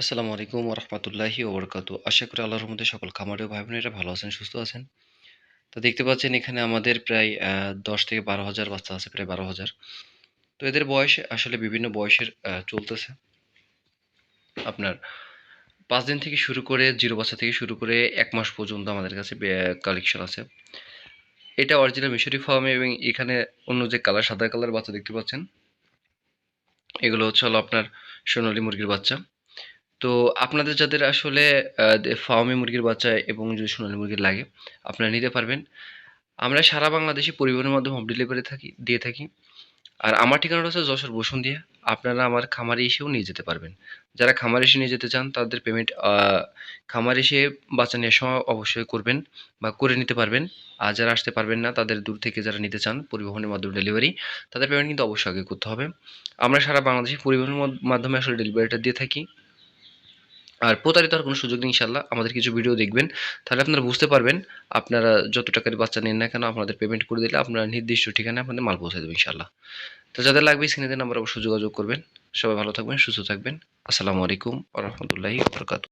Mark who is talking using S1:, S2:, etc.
S1: আসসালামু আলাইকুম রহমতুল্লাহি ওবরকাতু। আশা করি আল্লাহর মধ্যে সকল খামারে ভাই বোনেরা ভালো আছেন, সুস্থ আছেন। তো দেখতে পাচ্ছেন এখানে আমাদের প্রায় দশ থেকে বারো হাজার বাচ্চা আছে, প্রায় বারো হাজার। তো এদের বয়স আসলে বিভিন্ন বয়সের চলতেছে। আপনার পাঁচ দিন থেকে শুরু করে জিরো বাচ্চা থেকে শুরু করে এক মাস পর্যন্ত আমাদের কাছে কালেকশন আছে। এটা অরিজিনাল মিশরি ফার্মে এবং এখানে অন্য যে কালার সাদা কালার বাচ্চা দেখতে পাচ্ছেন, এগুলো হচ্ছে হলো আপনার সোনালী মুরগির বাচ্চা। তো আপনাদের যাদের আসলে ফার্মে মুরগির বাচ্চা এবং যদি সোনালী মুরগির লাগে, আপনারা নিতে পারবেন। আমরা সারা বাংলাদেশে পরিবহনের মাধ্যমে হোম ডেলিভারি থাকি, দিয়ে থাকি। আর আমার ঠিকানাটা হচ্ছে যশোর বসুন দিয়ে আপনারা আমার খামারে এসেও নিয়ে যেতে পারবেন। যারা খামারে এসে নিয়ে যেতে চান, তাদের পেমেন্ট খামারে এসে বাচ্চা নেওয়ার সময় অবশ্যই করবেন বা করে নিতে পারবেন। আর যারা আসতে পারবেন না, তাদের দূর থেকে যারা নিতে চান পরিবহনের মাধ্যমে ডেলিভারি তাদের পেমেন্ট কিন্তু অবশ্যই আগে করতে হবে। আমরা সারা বাংলাদেশে পরিবহনের মাধ্যমে আসলে ডেলিভারিটা দিয়ে থাকি। আর প্রতারিত হওয়ার কোনো সুযোগ নেই ইনশাল্লাহ আমাদের কিছু ভিডিও দেখবেন। তাহলে আপনারা বুঝতে পারবেন, আপনারা যত টাকার বাচ্চা নেন না কেন, আপনাদের পেমেন্ট করে দিলে আপনারা নির্দিষ্ট ঠিকানায় আপনাদের মাল পৌঁছে দেবেন ইনশাল্লাহ তো যাদের লাগবে স্ক্রিনে নাম্বার অবশ্যই যোগাযোগ করবেন। সবাই ভালো থাকবেন, সুস্থ থাকবেন। আসসালামু আলাইকুম রহমতুল্লাহি বরকাত